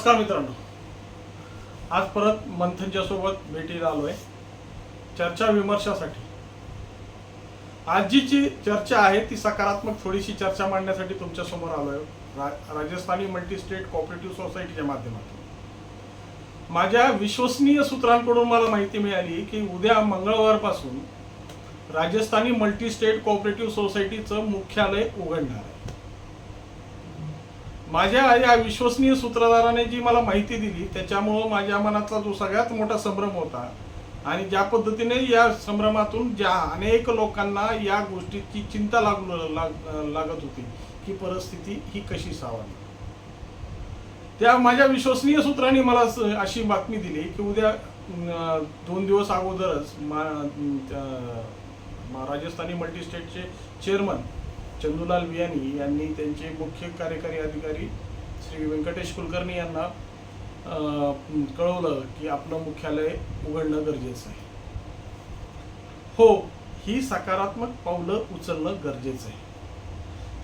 नमस्कार मित्रांनो. आज परत मंथनच्या सोबत भेटीला आलोय. चर्चा विमर्शासाठी. आजची जी चर्चा आहे ती सकारात्मक थोडीशी चर्चा मांडण्यासाठी तुमच्यासमोर आलोय. रा- राजस्थानी मल्टी स्टेट कॉपरेटिव्ह सोसायटीच्या माध्यमातून. माझ्या विश्वसनीय सूत्रांकडून मला माहिती मिळाली की उद्या मंगळवारपासून राजस्थानी मल्टी स्टेट कॉपरेटिव्ह सोसायटीचं मुख्यालय उघडणार आहे. माझ्या या विश्वसनीय सूत्रधाराने जी मला माहिती दिली त्याच्यामुळं माझ्या मनातला जो सगळ्यात मोठा संभ्रम होता. आणि ज्या पद्धतीने या संभ्रमातून ज्या अनेक लोकांना या गोष्टीची चिंता लागू लाग लागत होती की परिस्थिती ही कशी सावरणार त्या माझ्या विश्वसनीय सूत्रांनी मला अशी बातमी दिली की उद्या दोन दिवस अगोदरच मा त्या- मा- राजस्थानी मल्टी स्टेटचे चेअरमन चंदूलाल बियानी यांनी त्यांचे मुख्य कार्यकारी अधिकारी श्री व्यंकटेश कुलकर्णी यांना कळवलं की आपलं मुख्यालय उघडणं गरजेचं आहे. हो ही सकारात्मक पावलं उचलणं गरजेचं आहे.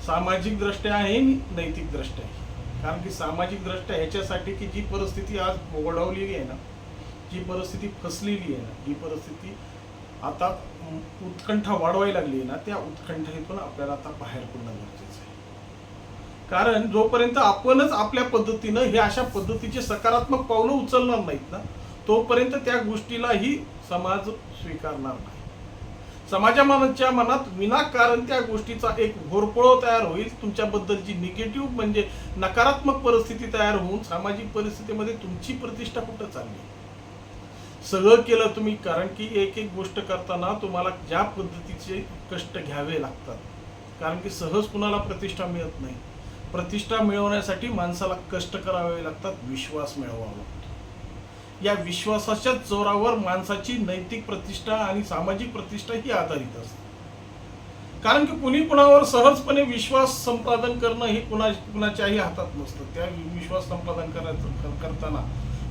सामाजिक दृष्ट्या आहे आणि नैतिक दृष्ट्या आहे. कारण की सामाजिक दृष्ट्या ह्याच्यासाठी की जी परिस्थिती आज ओढवलेली आहे ना जी परिस्थिती फसलेली आहे ना जी परिस्थिती आता उत्कंठा वाढवायला लागली आहे ना त्या उत्कंठेतून आपल्याला आता बाहेर पडणं गरजेचं आहे. कारण जोपर्यंत आपणच आपल्या पद्धतीनं हे अशा पद्धतीचे सकारात्मक पावलं उचलणार नाहीत ना तोपर्यंत त्या गोष्टीलाही समाज स्वीकारणार नाही. समाजाच्या मनात विनाकारण त्या गोष्टीचा एक घोरपळो तयार होईल तुमच्याबद्दलची निगेटिव्ह म्हणजे नकारात्मक परिस्थिती तयार होऊन सामाजिक परिस्थितीमध्ये तुमची प्रतिष्ठा कुठं चालली? सगळं केलं तुम्ही कारण की एक एक गोष्ट करताना तुम्हाला ज्या पद्धतीचे कष्ट घ्यावे लागतात. कारण की सहज कुणाला प्रतिष्ठा मिळत नाही. प्रतिष्ठा मिळवण्यासाठी माणसाला कष्ट करावे लागतात विश्वास मिळवावा लागतो. या विश्वासाच्या जोरावर माणसाची नैतिक प्रतिष्ठा आणि सामाजिक प्रतिष्ठा ही आधारित असते. कारण की कुणी कुणावर सहजपणे विश्वास संपादन करणं हे कुणा कुणाच्याही हातात नसतं. त्या विश्वास संपादन करायचं करताना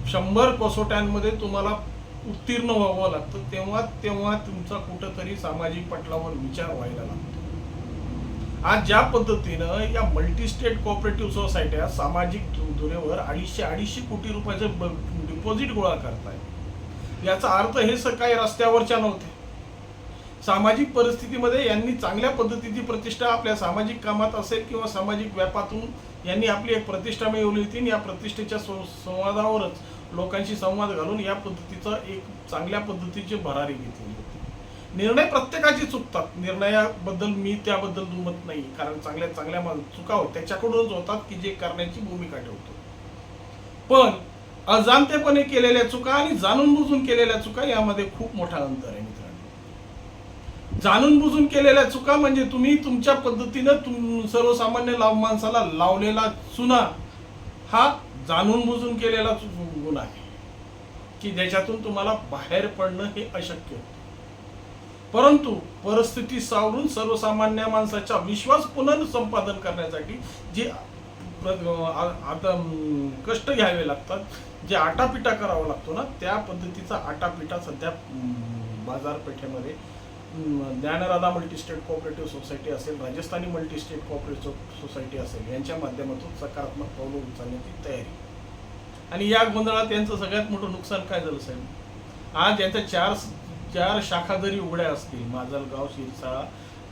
शंभर कसोट्यांमध्ये तुम्हाला उत्तीर्ण व्हावं लागतं तेव्हा तेव्हा तुमचा कुठंतरी सामाजिक पटलावर विचार व्हायला लागतो. आज ज्या पद्धतीनं या मल्टी स्टेट कोऑपरेटिव्ह सोसायट्या सामाजिक दुरेवर अडीचशे अडीचशे कोटी रुपयाचे डिपॉझिट गोळा करताय. याचा अर्थ हे स- काही रस्त्यावरच्या नव्हते. सामाजिक परिस्थितीमध्ये यांनी चांगल्या पद्धतीची प्रतिष्ठा आपल्या सामाजिक कामात असेल किंवा सामाजिक व्यापातून यांनी आपली एक प्रतिष्ठा मिळवली होती आणि या प्रतिष्ठेच्या संवादावरच लोकांशी संवाद घालून या पद्धतीचा एक चांगल्या पद्धतीची भरारी घेतलेली होती. निर्णय प्रत्येकाचे चुकतात. निर्णयाबद्दल मी त्याबद्दल दुमत नाही. कारण चांगल्या चांगल्या मा- चुका होत त्याच्याकडूनच होतात की जे करण्याची भूमिका ठेवतो. पण अजाणतेपणे केलेल्या चुका आणि जाणून बुजून केलेल्या चुका यामध्ये खूप मोठा अंतर आहे मित्रांनो. जाणून बुजून केलेल्या चुका म्हणजे तुम्ही तुमच्या पद्धतीनं तुम सर्वसामान्य लाव माणसाला लावलेला चुना हा जाणून बुजून केलेला गुण गुन्हा आहे. की ज्याच्यातून तुम्हाला बाहेर पडणं हे अशक्य होतं. परंतु परिस्थिती सावरून सर्वसामान्य माणसाचा विश्वास पुनर्संपादन करण्यासाठी जे आता कष्ट घ्यावे लागतात जे आटापिटा करावा लागतो ना त्या पद्धतीचा आटापिटा सध्या बाजारपेठेमध्ये Dnyanradha multi state cooperative society असेल Rajasthani multi state cooperative society असेल यांच्या माध्यमातून सकारात्मक पावलं उचलण्याची तयारी. आणि या गोंधळात यांचं सगळ्यात मोठं नुकसान काय झालं साहेब? आज यांच्या चार चार शाखा जरी उघड्या असतील माजलगाव शिरसाळा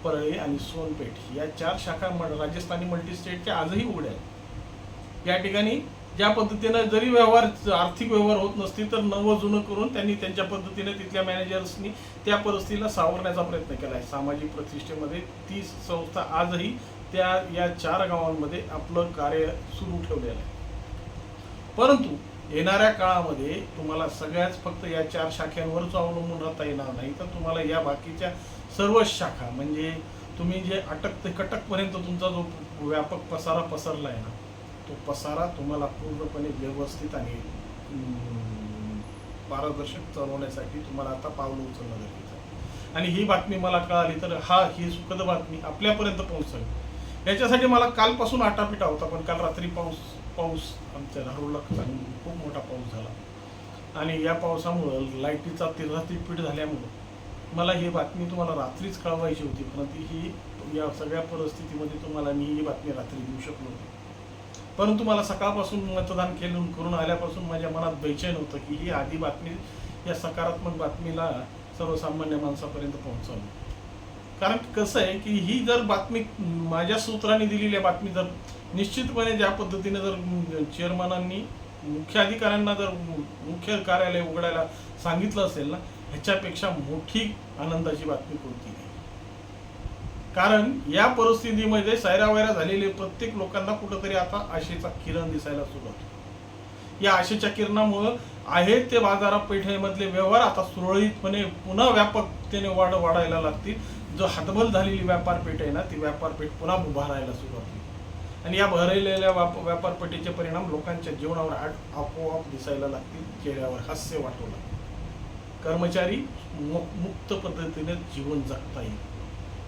परळी आणि सोनपेठ या चार शाखा म- राजस्थानी मल्टी स्टेटच्या आजही उघड्या आहेत. या ठिकाणी ज्या पद्धतीनं जरी व्यवहार आर्थिक व्यवहार होत नसतील तर नवं जुनं करून त्यांनी त्यांच्या पद्धतीने तिथल्या मॅनेजर्सनी त्या परिस्थितीला सावरण्याचा प्रयत्न केला आहे. सामाजिक प्रतिष्ठेमध्ये ती संस्था आजही त्या या चार गावांमध्ये आपलं कार्य सुरू ठेवलेलं आहे. परंतु येणाऱ्या काळामध्ये तुम्हाला सगळ्याच फक्त या चार शाखांवरच अवलंबून राहता येणार नाही. तर तुम्हाला या बाकीच्या सर्वच शाखा म्हणजे तुम्ही जे अटक ते कटकपर्यंत तुमचा जो व्यापक पसारा पसरला आहे ना तो पसारा तुम्हाला पूर्णपणे व्यवस्थित आणि पारदर्शक चालवण्यासाठी तुम्हाला आता पावलं उचलणं गरजेचं आहे. आणि ही बातमी मला कळाली तर हा ही सुखद बातमी आपल्यापर्यंत पोहोचली. याच्यासाठी मला कालपासून आटापिटा होता पण काल रात्री पाऊस पाऊस आमच्या धारूला खूप मोठा पाऊस झाला. आणि या पावसामुळं लाईटीचा तिरतीपीठ झाल्यामुळं मला ही बातमी तुम्हाला रात्रीच कळवायची होती परंतु ही या सगळ्या परिस्थितीमध्ये तुम्हाला मी ही बातमी रात्री देऊ शकलो नाही. परंतु मला सकाळपासून मतदान केलं करून आल्यापासून माझ्या मनात बेचैन होतं की ही आधी बातमी या सकारात्मक बातमीला सर्वसामान्य माणसापर्यंत पोहोचवली कारण कसं आहे की ही जर बातमी माझ्या सूत्रांनी दिलेली आहे बातमी जर निश्चितपणे ज्या पद्धतीने जर चेअरमनांनी मुख्य अधिकाऱ्यांना जर मुख्य कार्यालय उघडायला सांगितलं असेल ना ह्याच्यापेक्षा मोठी आनंदाची बातमी कोणती? नाही कारण या परिस्थितीमध्ये सैरावैरा झालेले प्रत्येक लोकांना कुठंतरी आता आशेचा किरण दिसायला सुरुवात या आशेच्या किरणामुळं आहेत ते बाजारपेठेमधले व्यवहार आता सुरळीतपणे पुन्हा व्यापकतेने वाढ वाढायला लागतील. जो हातबल झालेली व्यापारपेठ आहे ना ती व्यापारपेठ पुन्हा उभारायला सुरुवात होईल आणि या भरलेल्या व्याप व्यापारपेठेचे परिणाम लोकांच्या जीवनावर आट- आपोआप दिसायला लागतील चेहऱ्यावर हास्य वाटू लागतील कर्मचारी मु- मुक्त पद्धतीने जीवन जगता येईल.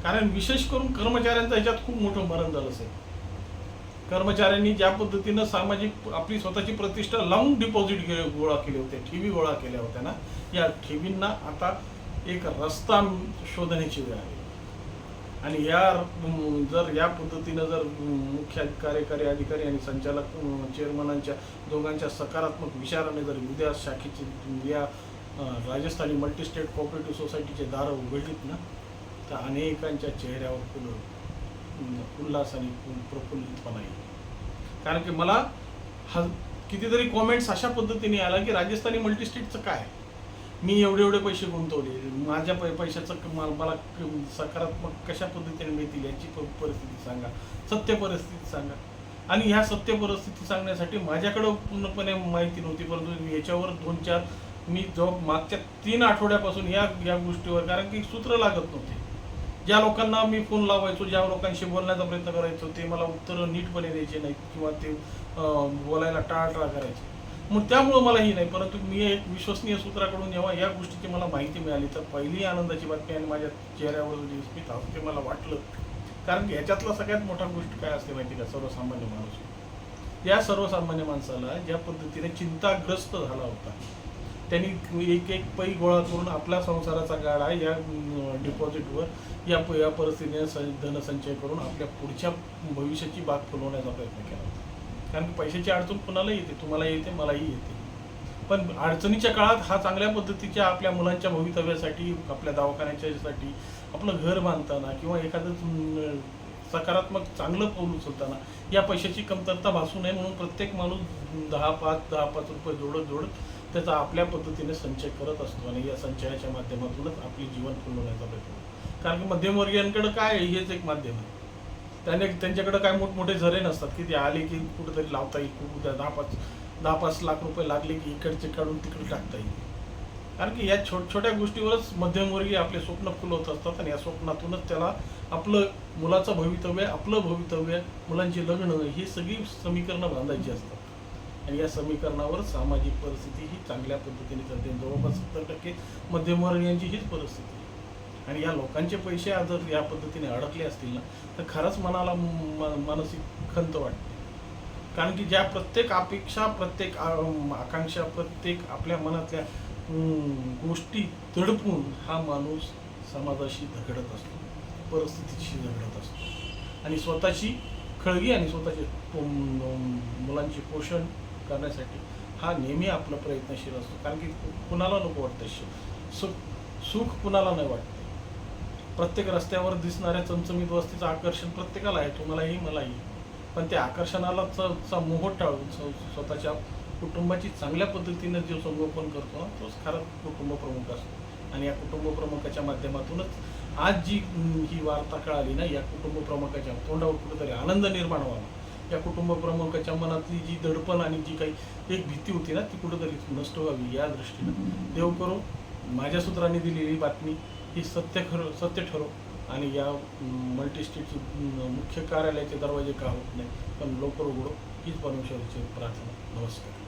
कारण विशेष करून कर्मचाऱ्यांचं ह्याच्यात खूप मोठं मरण झालं असेल कर्मचाऱ्यांनी ज्या पद्धतीनं सामाजिक आपली स्वतःची प्रतिष्ठा लावून डिपॉझिट गोळा केले होते ठेवी गोळा केल्या होत्या ना या ठेवींना आता एक रस्ता शोधण्याची वेळ आहे. आणि या जर या पद्धतीनं जर मुख्य कार्यकारी अधिकारी आणि संचालक चेअरमनांच्या दोघांच्या सकारात्मक विचाराने जर उद्या शाखेची या राजस्थानी राजस्थानी मल्टीस्टेट कोऑपरेटिव्ह सोसायटीचे दारं उघडलीत ना तर अनेकांच्या चेहऱ्यावर फुलं अं, उल्हास आणि प्रफुल्लितपणा येईल कारण की मला हा कितीतरी कॉमेंट्स अशा पद्धतीने आला की राजस्थानी मल्टीस्टेटचं काय? मी एवढे एवढे पैसे गुंतवले. माझ्या पै पैशाचं क- मा- मला क- सकारात्मक कशा पद्धतीने मिळतील याची परिस्थिती सांगा. सत्य परिस्थिती सांगा. आणि ह्या सत्य परिस्थिती सांगण्यासाठी माझ्याकडं पूर्णपणे माहिती नव्हती परंतु याच्यावर दोन चार मी जॉब मागच्या तीन आठवड्यापासून या या गोष्टीवर कारण की सूत्र लागत नव्हते. ज्या लोकांना मी फोन लावायचो ज्या लोकांशी बोलण्याचा प्रयत्न करायचो ते मला उत्तरं नीटपणे द्यायचे नाही किंवा ते बोलायला टाळटाळ करायचे. मग त्यामुळं मला ही नाही परंतु मी एक विश्वसनीय सूत्राकडून जेव्हा या गोष्टीची मला माहिती मिळाली तर पहिली आनंदाची बातमी आणि माझ्या चेहऱ्यावर जी स्मित ते मला वाटलं. कारण की याच्यातला सगळ्यात मोठा गोष्ट काय असते माहिती का? सर्वसामान्य माणूस. या सर्वसामान्य माणसाला ज्या पद्धतीने चिंताग्रस्त झाला होता त्यांनी एक एक पै गोळा करून आपल्या संसाराचा गाडा या डिपॉझिटवर या प- या परिस्थितीने स- धनसंचय करून आपल्या पुढच्या भविष्याची बाग फुलवण्याचा प्रयत्न केला. कारण पैशाची अडचण कुणाला येते तुम्हाला येते मलाही येते. पण अडचणीच्या काळात हा चांगल्या पद्धतीच्या आपल्या मुलांच्या भवितव्यासाठी आपल्या दवाखान्याच्यासाठी आपलं घर बांधताना किंवा एखादं सकारात्मक चांगलं पाऊल उचलताना या पैशाची कमतरता भासू नये म्हणून प्रत्येक माणूस दहा पाच दहा पाच रुपये जोडत जोडत त्याचा आपल्या पद्धतीने संचय करत असतो आणि या संचयाच्या माध्यमातूनच आपली जीवन फुलवण्याचा प्रयत्न कारण की मध्यमवर्गीयांकडे काय आहे हेच एक माध्यम आहे. त्याने त्यांच्याकडे काय मोठमोठे झरे नसतात. की ते आले की कुठेतरी लावता येईल. कुठं दहा पाच दहा पाच लाख रुपये लागले की इकडचे काढून तिकडे टाकता येईल. कारण की या छोट छोट्या गोष्टीवरच मध्यमवर्गीय आपले स्वप्न फुलवत असतात आणि या स्वप्नातूनच त्याला आपलं मुलाचं भवितव्य आपलं भवितव्य मुलांची लग्न ही सगळी समीकरणं बांधायची असतात. आणि या समीकरणावर सामाजिक परिस्थिती ही चांगल्या पद्धतीने चालते. जवळपास सत्तर टक्के मध्यमवर्गीयांची हीच परिस्थिती आहे. आणि या लोकांचे पैसे आज जर या पद्धतीने अडकले असतील ना तर खरंच मनाला म- मानसिक खंत वाटते. कारण की ज्या प्रत्येक अपेक्षा प्रत्येक आकांक्षा प्रत्येक आपल्या मनातल्या गोष्टी दडपून हा माणूस समाजाशी झगडत असतो. परिस्थितीशी झगडत असतो. आणि स्वतःची खळगी आणि स्वतःचे मुलांचे पोषण करण्यासाठी हा नेहमी आपला प्रयत्नशील असतो. कारण की कुणाला नको वाटतं सुख सुख कुणाला नाही वाटते. प्रत्येक रस्त्यावर दिसणाऱ्या चमचमीत वस्तीचं आकर्षण प्रत्येकाला आहे. तुम्हालाही मलाही. पण त्या आकर्षणाला च- चा मोह टाळून स्वतःच्या कुटुंबाची चांगल्या पद्धतीने जो संगोपन करतो ना तोच खरा कुटुंब प्रमुख असतो. आणि या कुटुंब प्रमुखाच्या माध्यमातूनच आज जी ही वार्ता कळाली ना या कुटुंब प्रमुखाच्या तोंडावर कुठेतरी आनंद निर्माण व्हावा. या कुटुंब प्रमुखाच्या मनातली जी दडपण आणि जी काही एक भीती होती ना ती कुठंतरी नष्ट व्हावी या दृष्टीनं. देव करो माझ्या सूत्रांनी दिलेली बातमी ही सत्य खरं सत्य ठरो आणि या मल्टीस्टेटची मुख्य कार्यालयाचे दरवाजे का होत नाही पण लवकर उघडो हीच परमेश्वराची प्रार्थना. नमस्कार.